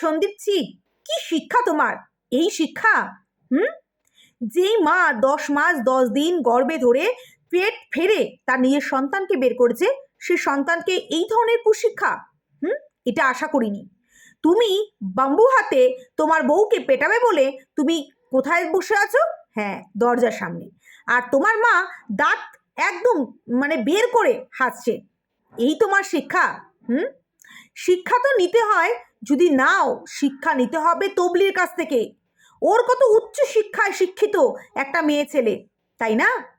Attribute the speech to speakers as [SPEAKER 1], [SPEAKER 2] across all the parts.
[SPEAKER 1] সন্দীপ ছি, কি শিক্ষা তোমার? এই শিক্ষা? হুম? যেই মা দশ মাস দশ দিন গর্ভে ধরে পেট ফেরে তার নিজের সন্তানকে বের করেছে, সে সন্তানকে এই ধরনের কুশিক্ষা। হুম? এটা আশা করিনি। তুমি বাম্বু হাতে তোমার বউকে পেটাবে বলে তুমি কোথায় বসে আছো? হ্যাঁ দরজার সামনে। আর তোমার মা দাঁত একদম মানে বের করে হাসছে এই তোমার শিক্ষা। হুম? শিক্ষা তো নিতে হয় যদি নাও, শিক্ষা নিতে হবে তবলির কাছ থেকে। ওর কত উচ্চ শিক্ষায় শিক্ষিত একটা মেয়ে ছেলে, তাই না?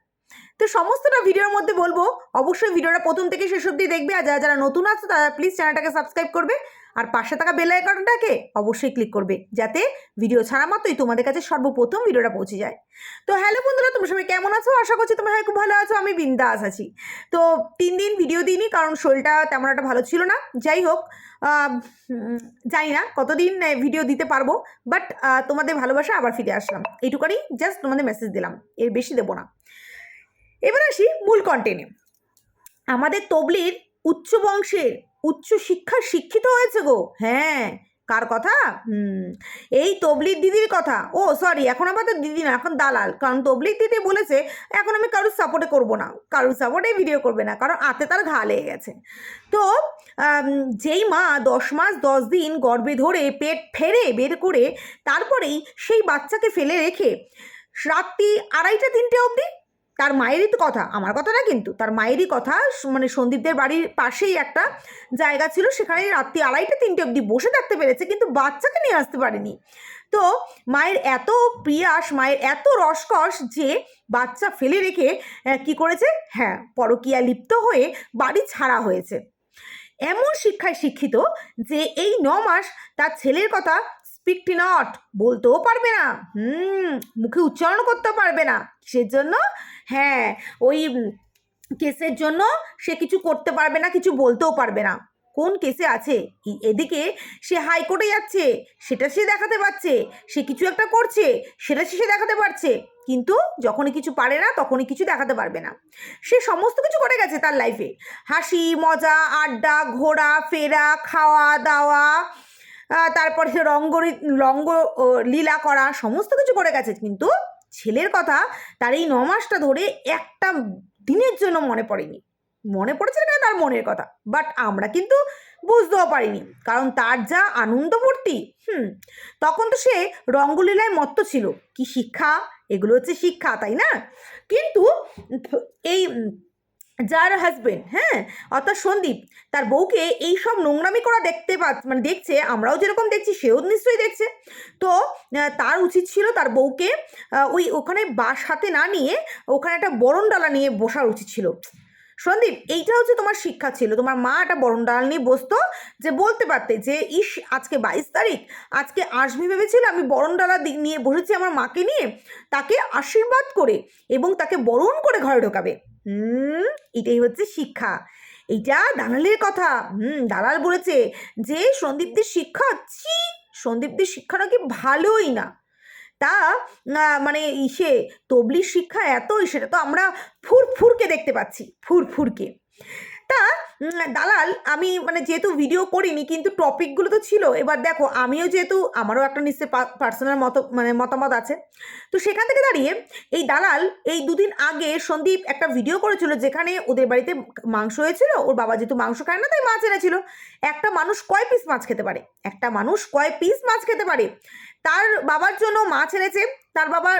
[SPEAKER 1] তো সমস্তটা ভিডিওর মধ্যে বলব। অবশ্যই ভিডিওটা প্রথম থেকে শেষ অবধি দেখবে আর যারা যারা নতুন আছে, তারা প্লিজ চ্যানেলটাকে সাবস্ক্রাইব করবে। আর পাশে থাকা বেল আইকনটাকে অবশ্যই ক্লিক করবে, যাতে ভিডিও ছাড়া মাত্রই তোমাদের কাছে সর্বপ্রথম ভিডিওটা পৌঁছে যায়। তো হ্যালো বন্ধুরা, তোমরা সবাই কেমন আছো? আশা করছি তোমরা খুব ভালো আছো, আমি বিন্দাস আছি। তো তিন দিন ভিডিও দিইনি, কারণ শরীরটা তেমন একটা ভালো ছিল না। যাই হোক জানি না কতদিন ভিডিও দিতে পারব বাট তোমাদের ভালোবাসা আবার ফিরে আসলাম। এইটুকানি জাস্ট তোমাদের মেসেজ দিলাম, এর বেশি দেবো না। এবার আসি মূল কন্টেনে আমাদের তবলির উচ্চ বংশের উচ্চ শিক্ষার শিক্ষিত হয়েছে গো। হ্যাঁ কার কথা? এই তবলির দিদির কথা। ও সরি এখন আমাদের দিদি না, এখন দালাল। কারণ তবলির দিদি বলেছে, এখন আমি কারোর সাপোর্টে করব না। কারোর সাপোর্টে ভিডিও করবে না, কারণ আতে তার ঘা লেগে গেছে। তো যেই মা দশ মাস দশ দিন গর্বে ধরে পেট ফেরে বের করে তারপরেই সেই বাচ্চাকে ফেলে রেখে রাত্রি আড়াইটা তিনটে অবধি তার মায়েরই তো কথা, আমার কথা না কিন্তু, তার মায়েরই কথা মানে সন্দীপদের বাড়ির পাশেই একটা জায়গা ছিল, সেখানে রাত্রি আড়াইটা, তিনটে অবধি বসে থাকতে পেরেছে, কিন্তু বাচ্চাকে নিয়ে আসতে পারেনি। তো মায়ের এত প্রিয়াস, মায়ের এত রসকস যে বাচ্চা ফেলে রেখে কি করেছে? হ্যাঁ পরকিয়া লিপ্ত হয়ে বাড়ি ছাড়া হয়েছে। এমন শিক্ষায় শিক্ষিত যে এই ন মাস তার ছেলের কথা স্পিকটি নট বলতেও পারবে না, হুম, মুখে উচ্চারণ করতেও পারবে না সেজন্য জন্য? হ্যাঁ ওই কেসের জন্য সে কিছু করতে পারবে না, কিছু বলতেও পারবে না। কোন কেসে আছে? এদিকে সে হাইকোর্টে যাচ্ছে, সেটা সে দেখাতে পারছে, সে কিছু একটা করছে, সেটা সে দেখাতে পারছে, কিন্তু যখনই কিছু পারে না, তখনই কিছু দেখাতে পারবে না। সে সমস্ত কিছু করে গেছে তার লাইফে হাসি, মজা, আড্ডা, ঘোরা, ফেরা, খাওয়া, দাওয়া তারপরে সে রঙ্গ রঙ্গ লীলা করা, সমস্ত কিছু করে গেছে, কিন্তু ছেলের কথা তার এই নমাসটা মাসটা ধরে একটা দিনের জন্য মনে পড়েনি। মনে পড়েছে না তার মনের কথা বাট আমরা কিন্তু বুঝতেও পারিনি, কারণ তার যা আনন্দ মূর্তি হুম, তখন তো সে রঙ্গলীলায় মত্ত ছিল। কি শিক্ষা? এগুলো হচ্ছে শিক্ষা, তাই না? কিন্তু এই যার হাজবেন্ড হ্যাঁ? অর্থাৎ সন্দীপ, তার বউকে এই সব নোংরামি করা দেখতে পা মানে দেখছে, আমরাও যেরকম দেখছি, সেও নিশ্চয়ই দেখছে। তো তার উচিত ছিল তার বউকে ওই ওখানে বাস হাতে না নিয়ে, ওখানে একটা বরণ ডালা নিয়ে বসার উচিত ছিল। সন্দীপ, এইটা হচ্ছে তোমার শিক্ষা ছিল। তোমার মা একটা বরণ ডাল নিয়ে বসতো যে বলতে পারতে যে, ইস, আজকে বাইশ তারিখ, আজকে আসবি ভেবেছিল, আমি বরণ ডালা নিয়ে বসেছি আমার মাকে নিয়ে, তাকে আশীর্বাদ করে এবং তাকে বরণ করে ঘরে ঢোকাবে। হুম, এটাই হচ্ছে শিক্ষা। এইটা দালালের কথা। হুম, দালাল বলেছে যে, সন্দীপদের শিক্ষা, ছি, সন্দীপদের শিক্ষা নাকি ভালোই না। তা মানে ইসে তবলির শিক্ষা এতই সেটা তো আমরা ফুরফুরকে দেখতে পাচ্ছি ফুরফুরকে। তা দালাল আমি মানে যেহেতু ভিডিও করিনি কিন্তু টপিকগুলো তো ছিল। এবার দেখো, আমিও যেহেতু আমারও একটা নিশ্চয় পার্সোনাল মত মানে মতামত আছে। তো সেখান থেকে দাঁড়িয়ে এই দালাল এই দুদিন আগে সন্দীপ একটা ভিডিও করেছিল যেখানে ওদের বাড়িতে মাংস হয়েছিল, ওর বাবা যেহেতু মাংস খায় না তাই মাছ এনেছিল। একটা মানুষ কয় পিস মাছ খেতে পারে? একটা মানুষ কয় পিস মাছ খেতে পারে? তার বাবার জন্য মাছ এনেছে, তার বাবার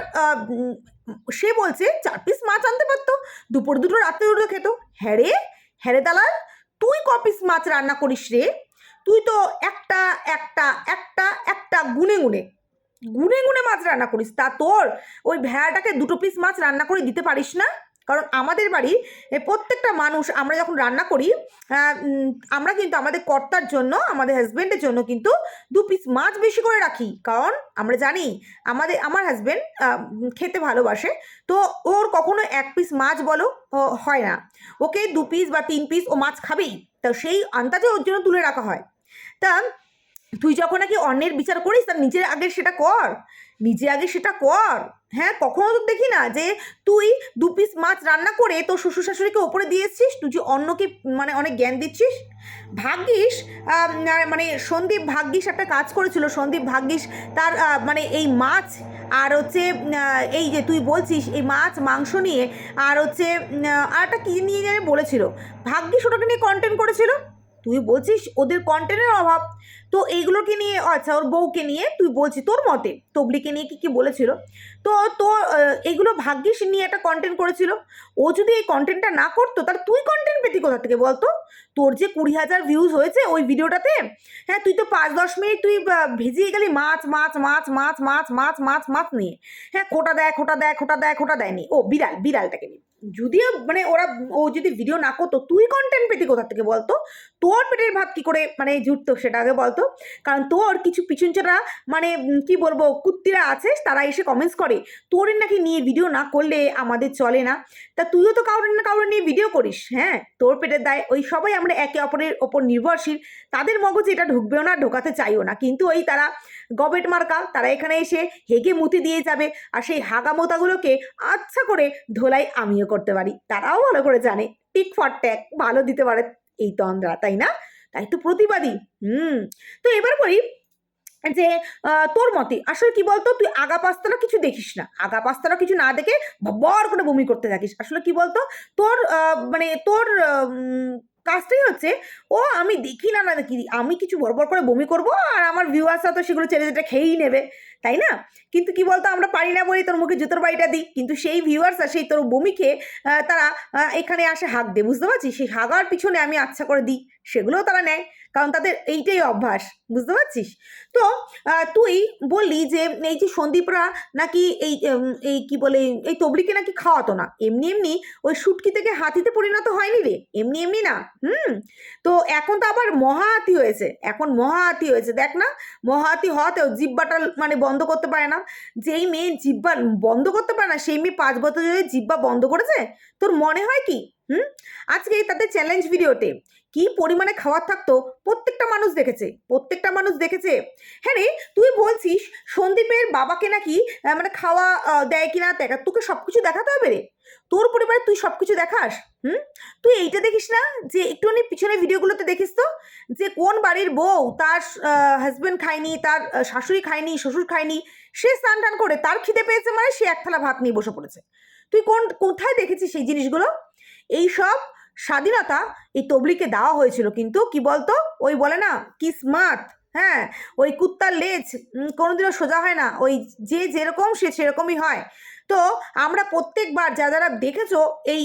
[SPEAKER 1] সে বলছে, চার পিস মাছ আনতে পারতো, দুপুর দুটো রাত্রে দুটো খেত। হ্যাঁ রে হ্যাঁ রে দালাল, তুই কপিস মাছ রান্না করিস রে। তুই তো একটা একটা একটা একটা গুনে গুনে গুনে গুনে মাছ রান্না করিস। তা তোর ওই ভেড়াটাকে দুটো পিস মাছ রান্না করে দিতে পারিস না? কারণ আমাদের বাড়ির প্রত্যেকটা মানুষ আমরা যখন রান্না করি আমরা কিন্তু আমাদের কর্তার জন্য, আমাদের হাজব্যান্ডের জন্য কিন্তু দু পিস মাছ বেশি করে রাখি। কারণ আমরা জানি, আমাদের, আমার হাজব্যান্ড খেতে ভালোবাসে। তো ওর কখনো এক পিস মাছ বলো হয় না। ওকে দু পিস বা তিন পিস ও মাছ খাবেই। তো সেই আন্দাজে ওর জন্য তুলে রাখা হয়। তা তুই যখন নাকি অন্যের বিচার করিস তার নিজের আগে সেটা কর। নিজে আগে সেটা কর। হ্যাঁ কখনো তো দেখি না যে তুই দু পিস মাছ রান্না করে তোর শ্বশুর শাশুড়িকে ওপরে দিয়েছিস তুই যে অন্যকে মানে অনেক জ্ঞান দিচ্ছিস। ভাগ্যিস মানে সন্দীপ ভাগ্যিস একটা কাজ করেছিল। সন্দীপ ভাগ্যিস তার মানে এই মাছ আর হচ্ছে এই যে তুই বলছিস এই মাছ, মাংস নিয়ে আর হচ্ছে আর একটা কী নিয়ে জানি বলেছিল? ভাগ্যিস ওটাকে নিয়ে কন্টেন্ট করেছিল। তুই বলছিস ওদের কন্টেন্টের অভাব। তো এইগুলোকে নিয়ে আচ্ছা ওর বউকে নিয়ে তুই বলছিস তোর মতে, তবলিকে নিয়ে কি কি বলেছিল? তো তোর এগুলো ভাগ্যিস নিয়ে একটা কন্টেন্ট করেছিল। ও যদি এই কন্টেন্টটা না করতো, তাহলে তুই কন্টেন্ট পেতি কোথা থেকে বলতো? তোর যে কুড়ি হাজার ভিউজ হয়েছে ওই ভিডিওটাতে হ্যাঁ তুই তো পাঁচ, দশ মিনিট তুই ভিজিয়ে গেলি মাছ মাছ মাছ মাছ মাছ মাছ মাছ মাছ নিয়ে। হ্যাঁ খোটা দেয় খোটা দেয় খোটা দেয়, খোটা দেয়নি। ও, বিড়াল, বিড়ালটাকে নিয়ে। যদিও মানে ওরা, ও যদি ভিডিও না করতো, তুই কন্টেন্ট পেতি কোথা থেকে বলতো? তোর পেটের ভাত কি করে মানে জুটতো সেটা আগে বলতো। কারণ তোর কিছু পিছনচারা মানে কি বলব, কুত্তিরা আছে তারা এসে কমেন্টস করে। তোর নাকি নিয়ে ভিডিও না করলে আমাদের চলে না। তা তুইও তো কাউরে না কাউরে নিয়ে ভিডিও করিস হ্যাঁ? তোর পেটের দায়, ওই সবাই আমরা একে অপরের ওপর নির্ভরশীল। তাদের মগজে এটা ঢুকবেও না, ঢোকাতে চাইও না। কিন্তু ওই তারা গবেট মার্কা, তারা এখানে এসে হেগে মুতি দিয়ে যাবে। আর সেই হাগামোতাগুলোকে আচ্ছা করে ধোলাই আমিও করতে পারি। তারাও ভালো করে জানে। টিক ফর ট্যাক ভালো দিতে পারে। এই তন্দ্রা, তাই না? তাই তো প্রতিবাদী, হুম। তো এবার বলি যে তোর মতে আসলে কি বলতো? তুই আগা পাস্তারা কিছু দেখিস না। আগা পাস্তারা কিছু না দেখে বর করে বমি করতে থাকিস। আসলে কি বলতো? তোর মানে তোর কাজটাই হচ্ছে, ও আমি দেখি না না দেখি, আমি কিছু বড় বড় করে বমি করব আর আমার ভিউয়ার্সরা তো সেগুলো ছেড়ে যেটা খেয়েই নেবে। তাই না? কিন্তু কি বলতো, আমরা পারি না বলি তোর মুখে জুতোর বাড়িটা দিই। কিন্তু সেই ভিউয়ার্স আর সেই তোর বমিকে তারা এখানে আসে হাঁক দে বুঝতে পারছিস? সেই হাগার পিছনে আমি আচ্ছা করে দিই, সেগুলোও তারা নেয়। কারণ তাদের এইটাই অভ্যাস, বুঝতে পারছিস? তো তুই বললি যে এই যে সন্দীপরা নাকি এই এই কি বলে, এই তবলিকে নাকি খাওয়াতো না। এমনি এমনি ওই শুটকি থেকে হাতিতে পরিণত হয়নি রে। এমনি এমনি না, হুম? তো এখন তো আবার মহাহাতি হয়েছে। এখন মহাহাতি হয়েছে। দেখ না, মহাহাতি হওয়াতেও জিব্বাটা মানে বন্ধ করতে পারে না। যেই মেয়ে জিব্বা বন্ধ করতে পারে না, সেই মেয়ে পাঁচ বছর ধরে জিব্বা বন্ধ করেছে? তোর মনে হয় কি? হুম? আজকে তাদের চ্যালেঞ্জ ভিডিওতে কি পরিমাণে খাওয়ার থাকতো প্রত্যেকটা মানুষ দেখেছে, প্রত্যেকটা মানুষ দেখেছে। হ্যাঁ রে, তুই বলছিস সন্দীপের বাবাকে নাকি মানে খাওয়া দেয় কিনা দেখা, তোকে সব কিছু দেখাতে হবে রে। তোর পরিবারে তুই সব কিছু দেখাস, হুম? তুই এইটা দেখিস না যে একটুখানি পিছনে ভিডিওগুলোতে দেখিস তো যে কোন বাড়ির বউ তার হাজবেন্ড খায়নি, তার শাশুড়ি খায়নি, শ্বশুর খায়নি, সে স্নান টান করে তার খিদে পেয়েছে মানে সে এক থালা ভাত নিয়ে বসে পড়েছে। তুই কোন, কোথায় দেখেছিস সেই জিনিসগুলো? এই সব স্বাধীনতা এই তবলিকে দেওয়া হয়েছিল, কিন্তু কি বলতো? ওই বলে না কি স্মার্ট হ্যাঁ? ওই কুত্তার লেজ কোনোদিনও সোজা হয় না। ওই যে যেরকম সে সেরকমই হয়। তো আমরা প্রত্যেকবার যা যারা দেখেছ এই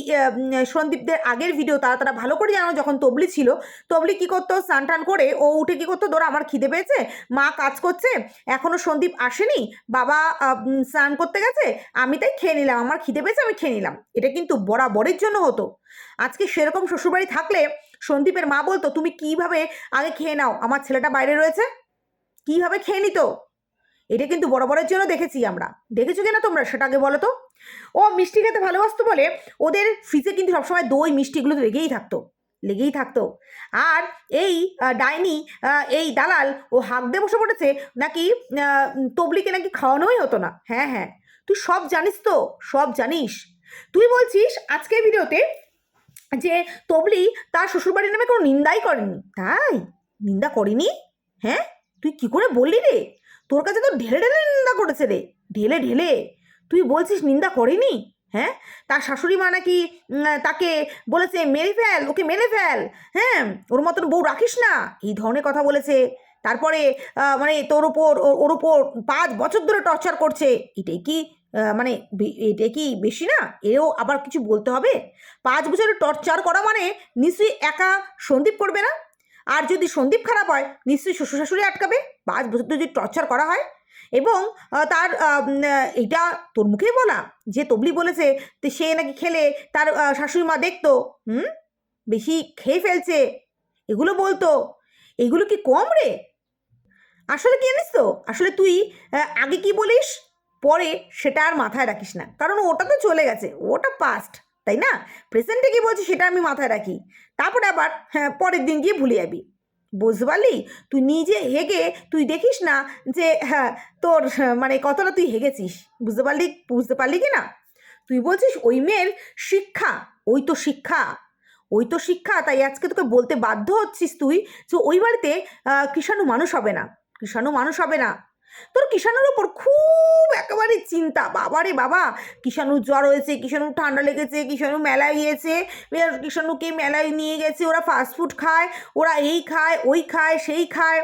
[SPEAKER 1] সন্দীপদের আগের ভিডিও তারা তারা ভালো করে জানো যখন তবলি ছিল, তবলি কি করতো? স্নান করে ও উঠে কি করতো? ধরো আমার খিদে পেয়েছে, মা কাজ করছে, এখনও সন্দীপ আসেনি, বাবা স্নান করতে গেছে, আমি তাই খেয়ে নিলাম, আমার খিদে পেয়েছে, আমি খেয়ে নিলাম। এটা কিন্তু বরাবরের জন্য হতো। আজকে সেরকম শ্বশুরবাড়ি থাকলে সন্দীপের মা বলতো, তুমি কীভাবে আগে খেয়ে নাও? আমার ছেলেটা বাইরে রয়েছে, কীভাবে খেয়ে নিত? এটা কিন্তু বরাবরের জন্য দেখেছি আমরা। দেখেছ কিনা তোমরা সেটা আগে বলো তো? ও মিষ্টি খেতে ভালোবাসতো বলে ওদের ফ্রিজে কিন্তু সবসময় দই মিষ্টিগুলো তো লেগেই থাকতো লেগেই থাকতো। আর এই ডাইনি এই দালাল ও হাঁক দিয়ে বসে পড়েছে নাকি তবলিকে নাকি খাওয়ানোই হতো না। হ্যাঁ হ্যাঁ। তুই সব জানিস তো, সব জানিস। তুই বলছিস আজকের ভিডিওতে যে তবলি তার শ্বশুরবাড়ির নামে কোনো নিন্দাই করেনি। তাই? নিন্দা করেনি? হ্যাঁ? তুই কি করে বললি রে? তোর কাছে তো ঢেলে ঢেলে নিন্দা করেছে রে। ঢেলে ঢেলে। তুই বলছিস নিন্দা করেনি? হ্যাঁ? তার শাশুড়ি মা নাকি তাকে বলেছে, মেরে ফেল, ওকে মেরে ফেল। হ্যাঁ? ওর মতন বউ রাখিস না। এই ধরনের কথা বলেছে। তারপরে মানে তোর ওপর ওর- ওপর পাঁচ বছর ধরে টর্চার করছে। এটাই কি মানে এটাই কি বেশি না? এও আবার কিছু বলতে হবে? পাঁচ বছরের টর্চার করা মানে নিশ্চয়ই একা সন্দীপ করবে না? আর যদি সন্দীপ খারাপ হয়, নিশ্চয়ই শ্বশুর শাশুড়ি আটকাবে। পাঁচ বছর যদি টর্চার করা হয় এবং তার এটা তোর মুখেই বলা, যে তবলি বলেছে সে নাকি খেলে তার শাশুড়ি মা দেখতো, হুম? বেশি খেয়ে ফেলছে, এগুলো বলতো, এগুলো কি কম রে? আসলে কি জানিস তো, আসলে তুই আগে কি বলিস, পরে সেটা আর মাথায় রাখিস না, কারণ ওটা তো চলে গেছে, ওটা পাস্ট তাই না? প্রেজেন্টে কি বলছি সেটা আমি মাথায় রাখি। তারপরে আবার হ্যাঁ পরের দিন গিয়ে ভুলে যাবি। বুঝতে পারলি তুই নিজে হেগে তুই দেখিস না যে হ্যাঁ তোর হ্যাঁ, মানে কতটা তুই হেগেছিস। বুঝতে পারলি? বুঝতে পারলি কি না? তুই বলছিস ওই মেয়ের শিক্ষা ওই তো শিক্ষা ওই তো শিক্ষা তাই আজকে তোকে বলতে বাধ্য হচ্ছিস তুই যে ওই বাড়িতে কৃষাণু মানুষ হবে না। কৃষাণু মানুষ হবে না। তোর কিষাণুর ওপর খুব একেবারে চিন্তা। বাবারে বাবা কিষাণু জ্বর হয়েছে কিষাণু ঠান্ডা লেগেছে, কিষাণু মেলায় গিয়েছে কিষাণুকে মেলায় নিয়ে গেছে, ওরা ফাস্টফুড খায়, ওরা এই খায়, ওই খায়, সেই খায়।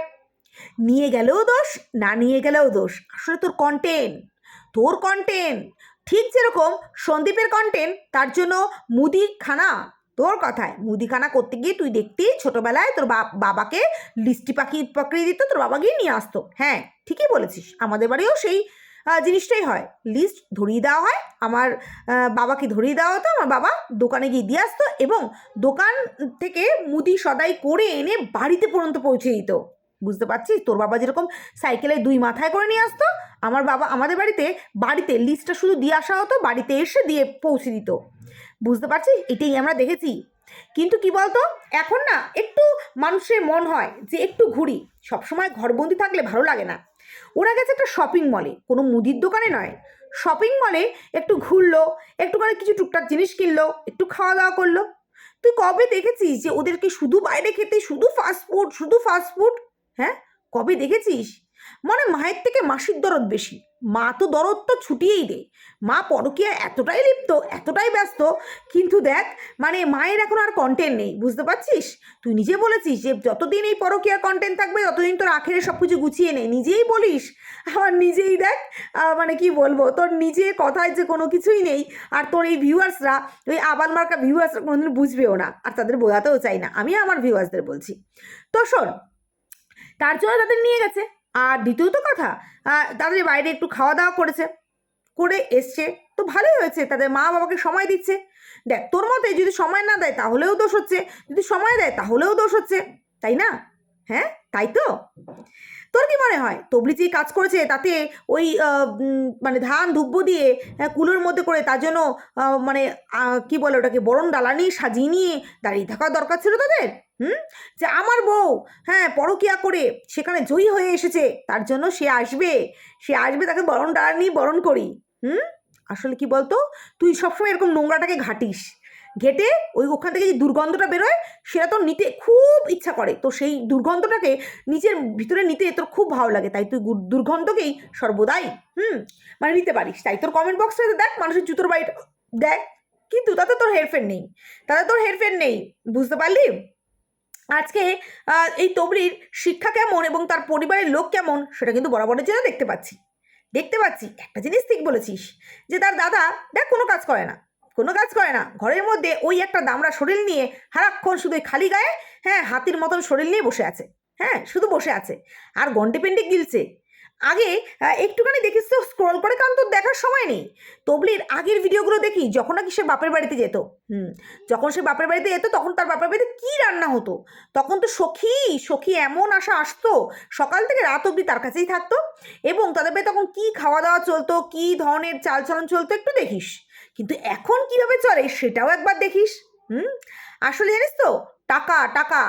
[SPEAKER 1] নিয়ে গেলেও দোষ, না নিয়ে গেলেও দোষ। আসলে তোর কন্টেন্ট তোর কন্টেন্ট ঠিক যেরকম সন্দীপের কন্টেন্ট তার জন্য মুদিখানা। তোর কথায়। মুদিখানা করতে গিয়ে তুই দেখতি ছোটবেলায় তোর বাবাকে লিস্টি পাখি পাকড়িয়ে দিত, তোর বাবা গিয়ে নিয়ে আসতো। হ্যাঁ ঠিকই বলেছিস, আমাদের বাড়িও সেই জিনিসটাই হয়। লিস্ট ধরিয়ে দেওয়া হয়, আমার বাবাকে ধরিয়ে দেওয়া হতো, আমার বাবা দোকানে গিয়ে দিয়ে আসতো এবং দোকান থেকে মুদি সদাই করে এনে বাড়িতে পর্যন্ত পৌঁছে দিত। বুঝতে পারছিস? তোর বাবা যেরকম সাইকেলে দুই মাথায় করে নিয়ে আসতো, আমার বাবা আমাদের বাড়িতে বাড়িতে লিস্টটা শুধু দিয়ে আসা হতো, বাড়িতে এসে দিয়ে পৌঁছে দিত। বুঝতে পারছিস? এটাই আমরা দেখেছি। কিন্তু কি বলতো? এখন না একটু মানুষের মন হয় যে একটু ঘুরি। সবসময় ঘরবন্দি থাকলে ভালো লাগে না। ওরা গেছে একটা শপিং মলে কোনো মুদির দোকানে নয়। শপিং মলে একটু ঘুরলো একটু একটুখানি কিছু টুকটাক জিনিস কিনলো, একটু খাওয়া দাওয়া করল। তুই কবে দেখেছিস যে ওদেরকে শুধু বাইরে খেতে, শুধু ফাস্টফুড শুধু ফাস্টফুড হ্যাঁ? কবে দেখেছিস? মানে মায়ের থেকে মাসির দরদ বেশি। মা তো দরদ তো ছুটিয়েই দে মা পরকীয়া এতটাই লিপ্ত, এতটাই ব্যস্ত, কিন্তু দেখ মানে মায়ের এখন আর কন্টেন্ট নেই, বুঝতে পারছিস? তুই নিজে বলেছিস যে যতদিন এই পরকীয়ার কন্টেন্ট থাকবে, ততদিন তোর আখেরে সব কিছু গুছিয়ে নে। নিজেই বলিস। আবার নিজেই দেখ মানে কি বলব, তোর নিজে কথায় যে কোনো কিছুই নেই, আর তোর এই ভিউয়ার্সরা ওই আবার মার্কা ভিউয়ার্সরা কোনোদিন বুঝবেও না, আর তাদের বোঝাতেও চাই না। আমি আমার ভিউয়ার্সদের বলছি। তো শোন, তার জন্য তাদের নিয়ে গেছে। আর দ্বিতীয়ত কথা তাদের বাইরে একটু খাওয়া দাওয়া করেছে করে এসছে। তো ভালোই হয়েছে তাদের মা বাবাকে সময় দিচ্ছে। দেখ তোর মতে যদি সময় না দেয় তাহলেও দোষ হচ্ছে। যদি সময় দেয় তাহলেও দোষ হচ্ছে। তাই না? হ্যাঁ তাই তো? তোর কি মনে হয়? তবলি যে কাজ করেছে তাতে ওই মানে ধান ধুব্ব দিয়ে হ্যাঁ, কুলোর মধ্যে করে তার জন্য মানে কি বলে ওটাকে বরণ ডালানি সাজিয়ে নিয়ে দাঁড়িয়ে থাকা দরকার ছিল তাদের? হুম? যে আমার বউ হ্যাঁ পরকিয়া করে সেখানে জয়ী হয়ে এসেছে, তার জন্য সে আসবে। সে আসবে, তাকে বরণ ডালানি বরণ করি। হুম? আসলে কি বলতো? তুই সবসময় এরকম নোংরাটাকে ঘাটিস। ঘেটে ওই ওখান থেকে যে দুর্গন্ধটা বেরোয়, সেটা তোর নিতে খুব ইচ্ছা করে। তো সেই দুর্গন্ধটাকে নিজের ভিতরে নিতে তোর খুব ভালো লাগে। তাই তুই দুর্গন্ধকেই সর্বদাই, হুম? মানে নিতে পারিস। তাই তোর কমেন্ট বক্সটাতে দেখ, মানুষের জুতোর বাড়িটা দেখ। কিন্তু তাতে তোর হেরফের নেই। তাতে তোর হেরফের নেই। বুঝতে পারলি? আজকে এই তবলির শিক্ষা কেমন এবং তার পরিবারের লোক কেমন সেটা কিন্তু বরাবরের জন্য দেখতে পাচ্ছি। দেখতে পাচ্ছি, একটা জিনিস ঠিক বলেছিস, যে তার দাদা, দেখ কোনো কাজ করে না, কোনো কাজ করে না, ঘরের মধ্যে ওই একটা দামড়া শরীর নিয়ে হারাক্ষণ শুধু খালি গায়ে হ্যাঁ হাতির মতন শরীর নিয়ে বসে আছে হ্যাঁ শুধু বসে আছে, আর গন্ডে পেন্ডে গিলছে আগে একটুখানি দেখিস তো স্ক্রল করে কারণ তোর দেখার সময় নেই। তবলির আগের ভিডিওগুলো দেখি, যখন নাকি সে বাপের বাড়িতে যেত, হুম, যখন সে বাপের বাড়িতে যেত, তখন তার বাপের বাড়িতে কী রান্না হতো? তখন তো সখী সখী এমন আশা আসতো, সকাল থেকে রাত অবধি তার কাছেই থাকতো এবং তাদের বাড়িতে তখন কী খাওয়া দাওয়া চলতো, কী ধরনের চালচলন চলতো একটু দেখিস। কিন্তু এখন কীভাবে চলে সেটাও একবার দেখিস, হুম? আসলে জানিস তো, টাকা টাকা।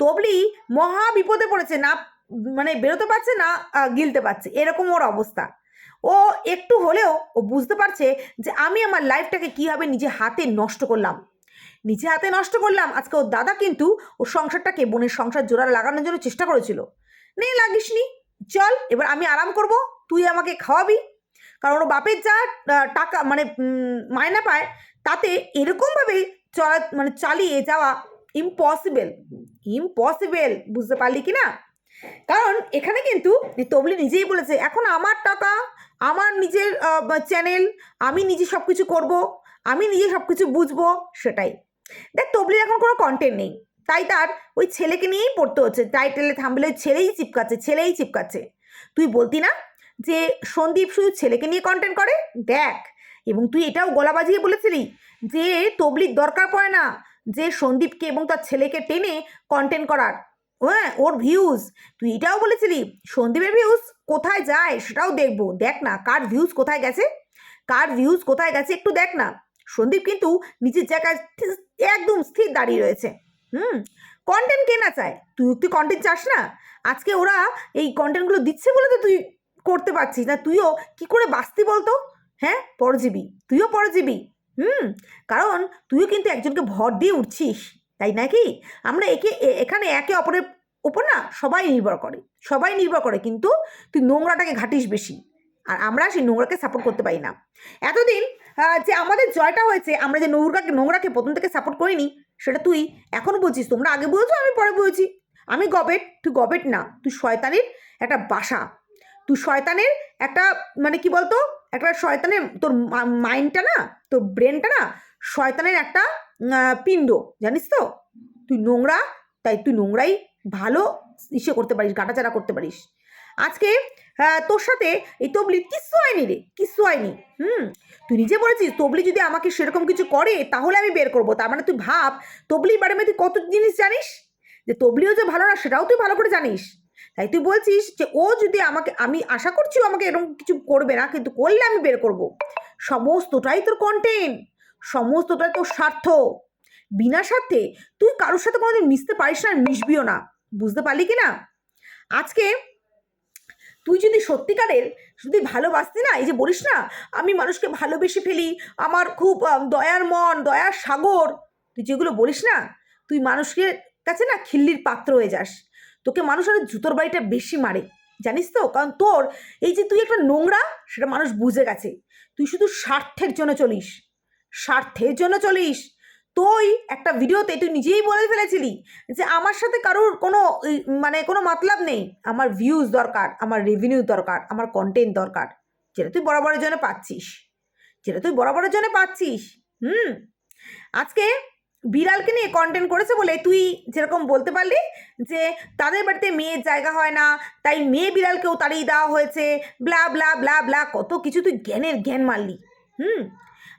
[SPEAKER 1] তবলি মহা বিপদে পড়েছে, না মানে বেরোতে পারছে না গিলতে পারছে। এরকম ওর অবস্থা। ও একটু হলেও ও বুঝতে পারছে যে আমি আমার লাইফটাকে কীভাবে নিজে হাতে নষ্ট করলাম। নিজে হাতে নষ্ট করলাম, আজকে ওর দাদা কিন্তু ওর সংসারটাকে, বোনের সংসার জোড়া লাগানোর জন্য চেষ্টা করেছিল। নে লাগিসনি, চল, এবার আমি আরাম করব, তুই আমাকে খাওয়াবি। কারণ ওর বাপের যা টাকা মানে মায়না পায়, তাতে এরকমভাবে চলা মানে চালিয়ে যাওয়া ইম্পসিবল ইম্পসিবল বুঝতে পারলি কি না কারণ এখানে কিন্তু তবলি নিজেই বলেছে, এখন আমার টাকা, আমার নিজের চ্যানেল আমি নিজে সব কিছু করব, আমি নিজে সব কিছু বুঝব, সেটাই। দেখ, তবলির এখন কোনো কন্টেন্ট নেই। তাই তার ওই ছেলেকে নিয়েই পড়তে হচ্ছে। টাইটেলে থামলে ওই ছেলেই চিপকাচ্ছে ছেলেই চিপকাচ্ছে। তুই বলতি না যে সন্দীপ শুধু ছেলেকে নিয়ে কন্টেন্ট করে? দেখ, এবং তুই এটাও গলা বাজিয়ে বলেছিলি যে তবলির দরকার পড়ে না যে সন্দীপকে এবং তার ছেলেকে টেনে কন্টেন্ট করার। হ্যাঁ ওর ভিউজ তুই এটাও বলেছিলি, সন্দীপের ভিউজ কোথায় যায় সেটাও দেখব। দেখ না, কার ভিউজ কোথায় গেছে? কার ভিউজ কোথায় গেছে একটু দেখ না। সন্দীপ কিন্তু নিজের জায়গায় একদম স্থির দাঁড়িয়ে রয়েছে। হুম কন্টেন্ট কে না চায়। তুই তুই কন্টেন্ট চাস না? আজকে ওরা এই কন্টেন্টগুলো দিচ্ছে বলে তো তুই করতে পারছিস না। তুইও কি করে বাঁচতি বলতো? হ্যাঁ পরজীবী। তুইও পরজীবী। হুম, কারণ তুইও কিন্তু একজনকে ভর দিয়ে উঠছিস। তাই নাকি? আমরা একে এখানে একে অপরের উপর না সবাই নির্ভর করে, সবাই নির্ভর করে কিন্তু তুই নোংরাটাকে ঘাটিস বেশি আর আমরা সেই নোংরাকে সাপোর্ট করতে পারি না। এতদিন যে আমাদের জয়টা হয়েছে, আমরা যে নোংরাকে নোংরাকে প্রথম থেকে সাপোর্ট করিনি, সেটা তুই এখনও বলছিস, তোমরা আগে বলছো, আমি পরে বলছি। আমি গবেট, তুই গবেট না, তুই শয়তানের একটা বাসা। তুই শয়তানের একটা মানে কি বলতো, একটা শয়তানের তোর মাইন্ডটা না, তোর ব্রেনটা না, শয়তানের একটা পিণ্ড জানিস তো? তুই নোংরা তাই তুই নোংরাই ভালো ইসে করতে পারিস গাটাচাড়া করতে পারিস। আজকে আহ, তোর সাথে এই তবলি কিচ্ছু হয়নি রে কিচ্ছু হয়নি হুম? তুই নিজে বলেছিস তবলি যদি আমাকে সেরকম কিছু করে তাহলে আমি বের করব। তার মানে তুই ভাব তবলির বারে তুই কত জিনিস জানিস? যে তবলিও যে ভালো না সেটাও তুই ভালো করে জানিস। তাই তুই বলছিস যে ও যদি আমাকে আমি আশা করছি আমাকে এরকম কিছু করবে না কিন্তু করলে আমি বের করব। সমস্তটাই তোর কন্টেন্ট সমস্তটাই তোর স্বার্থ। বিনা স্বার্থে তুই কারোর সাথে কোনোদিন মিশতে পারিস না মিশবিও না। বুঝতে পারলি কি না? আজকে তুই যদি সত্যিকারের যদি ভালোবাসতি না, এই যে বলিস না, আমি মানুষকে ভালোবেসে ফেলি, আমার খুব দয়ার মন, দয়ার সাগর, তুই যেগুলো বলিস না, তুই মানুষকে কাছে না খিল্লির পাত্র হয়ে যাস। তোকে মানুষ আরও জুতোর বাড়িটা বেশি মারে, জানিস তো? কারণ তোর এই যে তুই একটা নোংরা, সেটা মানুষ বুঝে গেছে। তুই শুধু স্বার্থের জন্য চলিস। স্বার্থের জন্য চলিস। তুই একটা ভিডিওতে, তুই নিজেই বলে ফেলেছিলি যে আমার সাথে কারোর কোনো মানে কোনো মতলব নেই। আমার ভিউজ দরকার, আমার রেভিনিউ দরকার, আমার কন্টেন্ট দরকার। যেটা তুই বরাবরের জন্য পাচ্ছিস। যেটা তুই বরাবরের জন্য পাচ্ছিস। হুম? আজকে বিড়ালকে নিয়ে কন্টেন্ট করেছে বলে তুই যেরকম বলতে পারলি যে তাদের বাড়িতে মেয়ের জায়গা হয় না, তাই মেয়ে বিড়ালকেও তাড়িয়ে দেওয়া হয়েছে, ব্লা ব্লা ব্লা ব্লা, কত কিছু তুই জ্ঞানের জ্ঞান মারলি। হুম?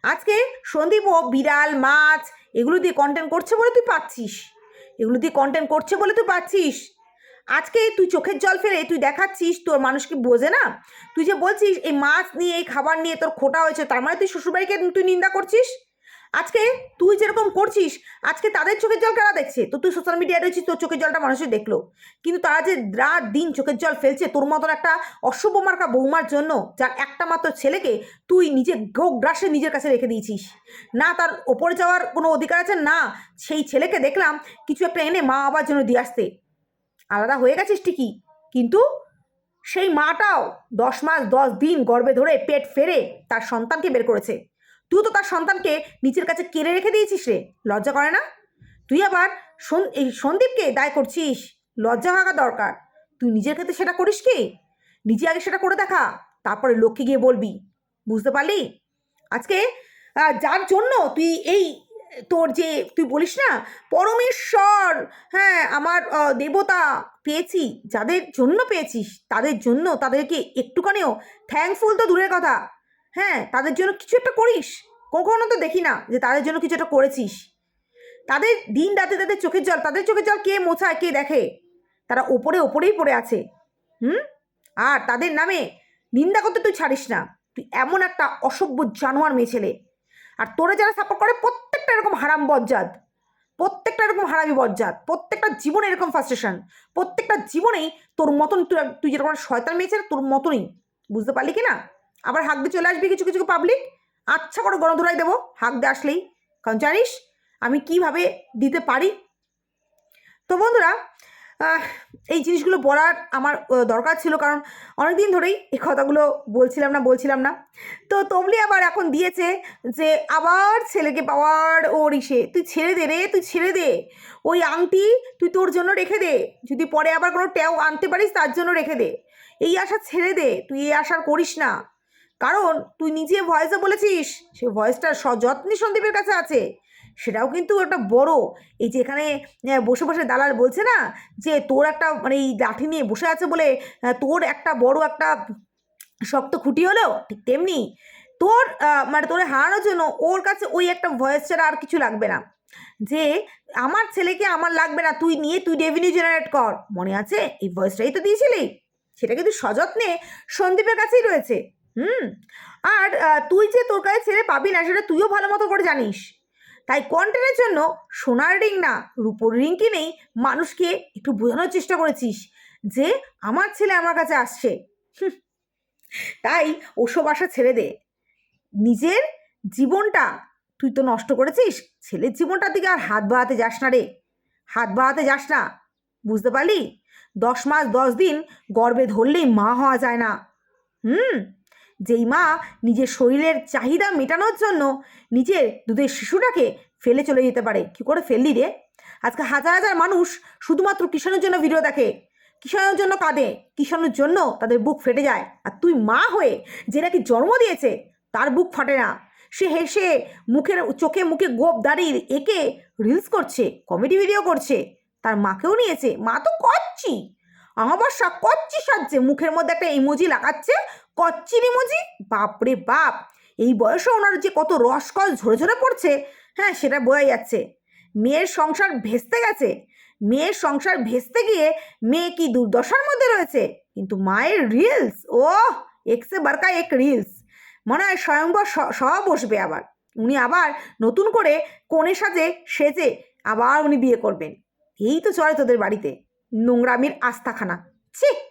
[SPEAKER 1] আজকে সন্দীপও বিড়াল, মাছ এগুলো দিয়ে কন্টেন্ট করছে বলে তুই পাচ্ছিস। এগুলো দিয়ে কন্টেন্ট করছে বলে তুই পাচ্ছিস। আজকে তুই চোখের জল ফেলে তুই দেখাচ্ছিস, তোর মানুষ কি বোঝে না? তুই যে বলছিস, এই মাছ নিয়ে, এই খাবার নিয়ে তোর খোটা হয়েছে, তার মানে তুই শ্বশুরবাড়িকে তুই নিন্দা করছিস? আজকে তুই যেরকম করছিস, আজকে তাদের চোখের জল কারা দেখছে? তো তুই সোশ্যাল মিডিয়ায় রয়েছিস তোর চোখের জলটা মানুষই দেখল। কিন্তু তারা যে রাত দিন চোখের জল ফেলছে, তোর মতন একটা অশুভ মার্কা বৌমার জন্য, যার একটা মাত্র ছেলেকে তুই নিজে গ্রাসে নিজের কাছে রেখে দিয়েছিস। না, তার ওপরে যাওয়ার কোনো অধিকার আছে? না, সেই ছেলেকে দেখলাম কিছু একটা এনে মা বাবার জন্য দিয়ে আসতে আলাদা হয়ে গেছিস ঠিকই, কিন্তু সেই মাটাও দশ মাস, দশ দিন গর্ভে ধরে পেট ফেরে তার সন্তানকে বের করেছে। তুই তো তার সন্তানকে নিজের কাছে কেড়ে রেখে দিয়েছিস রে। লজ্জা করে না? তুই আবার এই সন্দীপকে দায় করছিস। লজ্জা থাকা দরকার। তুই নিজের ক্ষেত্রে সেটা করিস কি? নিজে আগে সেটা করে দেখা, তারপরে লোককে গিয়ে বলবি। বুঝতে পারলি? আজকে যার জন্য তুই এই তোর যে, তুই বলিস না, পরমেশ্বর হ্যাঁ আমার দেবতা পেয়েছি, যাদের জন্য পেয়েছিস, তাদের জন্য তাদেরকে একটুখানিও থ্যাঙ্কফুল তো দূরের কথা। হ্যাঁ তাদের জন্য কিছু একটা করিস। কখনো তো দেখি না যে তাদের জন্য কিছু একটা করেছিস। তাদের দিন রাতে তাদের চোখের জল, তাদের চোখের জল কে মোছায়, কে দেখে? তারা ওপরে ওপরেই পড়ে আছে। হুম? আর তাদের নামে নিন্দা করতে তুই ছাড়িস না। তুই এমন একটা অসভ্য জানোয়ার মেয়ে ছেলে। আর তোরা যারা সাপোর্ট করে, প্রত্যেকটা এরকম হারাম বজ্জাত। প্রত্যেকটা এরকম হারামি বজ্জাত। প্রত্যেকটা জীবনে এরকম ফার্স্টেশন প্রত্যেকটা জীবনেই তোর মতন তুই তুই যেরকম শয়তান মেয়ে ছেলে, তোর মতনই। বুঝতে পারলি কি না? আবার হাঁক দিয়ে চলে আসবি কিছু কিছু পাবলিক আচ্ছা করে গণধরাই দেবো, হাঁক দিয়ে আসলেই। কারণ জানিস, আমি কীভাবে দিতে পারি? তো বন্ধুরা এই জিনিসগুলো বলার আমার দরকার ছিল কারণ অনেক দিন ধরেই এই কথাগুলো বলছিলাম না বলছিলাম না। তো তবলি আবার এখন দিয়েছে যে, আবার ছেলেকে পাওয়ার ওর ইসে। তুই ছেড়ে দে রে, তুই ছেড়ে দে। ওই আংটি তুই তোর জন্য রেখে দে। যদি পরে আবার কোনো ট্যাও আনতে পারিস, তার জন্য রেখে দে। এই আশা ছেড়ে দে। তুই এই আশা করিস না। কারণ তুই নিজে ভয়েসে বলেছিস, সে ভয়েসটা সযত্নে সন্দীপের কাছে আছে। সেটাও কিন্তু একটা বড়, এই যে এখানে বসে বসে দালাল বলছে না, যে তোর একটা মানে এই লাঠি নিয়ে বসে আছে বলে তোর একটা বড় একটা শক্ত খুঁটি হলো ঠিক তেমনি তোর মানে তোর হারানোর জন্য ওর কাছে ওই একটা ভয়েস ছাড়া আর কিছু লাগবে না। যে আমার ছেলেকে আমার লাগবে না, তুই নিয়ে তুই রেভিনিউ জেনারেট কর। মনে আছে? এই ভয়েসটাই তো দিয়েছিলি। সেটা কিন্তু সযত্নে সন্দীপের কাছেই রয়েছে। হুম? আর তুই যে তোর কাছে ছেড়ে পাবি না, সেটা তুইও ভালো মতো করে জানিস। তাই কন্টেন্টের জন্য সোনার রিং না, রূপোর রিং কিনেই মানুষকে একটু বোঝানোর চেষ্টা করেছিস যে আমার ছেলে আমার কাছে আসছে। তাই ওসব আশা ছেড়ে দে। নিজের জীবনটা তুই তো নষ্ট করেছিস, ছেলের জীবনটার দিকে আর হাত বাড়াতে যাস না রে। হাত বাড়াতে যাস না, বুঝতে পারলি? দশ মাস দশ দিন গর্বে ধরলেই মা হওয়া যায় না। হুম? যেই মা নিজের শরীরের চাহিদা মেটানোর জন্য নিজের দুধের শিশুটাকে ফেলে চলে যেতে পারে। কি করে ফেললি রে? আজকে হাজার হাজার মানুষ শুধুমাত্র কিষাণের জন্য ভিডিও দেখে। কিষাণের জন্য কাঁদে, কিষাণের জন্য তাদের বুক ফেটে যায়। আর তুই মা হয়ে যে নাকি জন্ম দিয়েছে, তার বুক ফাটে না। সে হেসে মুখের চোখে মুখে গোপ দাঁড়িয়ে একে রিলস করছে কমেডি ভিডিও করছে। তার মাকেও নিয়েছে। মা তো কচ্ছি আমাবস্যা কচ্ছি সাজছে। মুখের মধ্যে একটা ইমোজি লাগাচ্ছে কচ্ছির ইমোজি বাপরে বাপ! এই বয়সে ওনার যে কত রসকস ঝরে ঝরে পড়ছে হ্যাঁ সেটা বোঝা যাচ্ছে। মেয়ের সংসার ভেস্তে গেছে। মেয়ের সংসার ভেস্তে গিয়ে মেয়ে কি দুর্দশার মধ্যে রয়েছে? কিন্তু মায়ের রিলস ও একসে বারকা এক রিলস মনে হয় স্বয়ংবর স- সহ বসবে আবার। উনি আবার নতুন করে কোণে সাজে, সেজে আবার উনি বিয়ে করবেন। এই তো চলে তোদের বাড়িতে। নোংরামির আস্থাখানা ছি!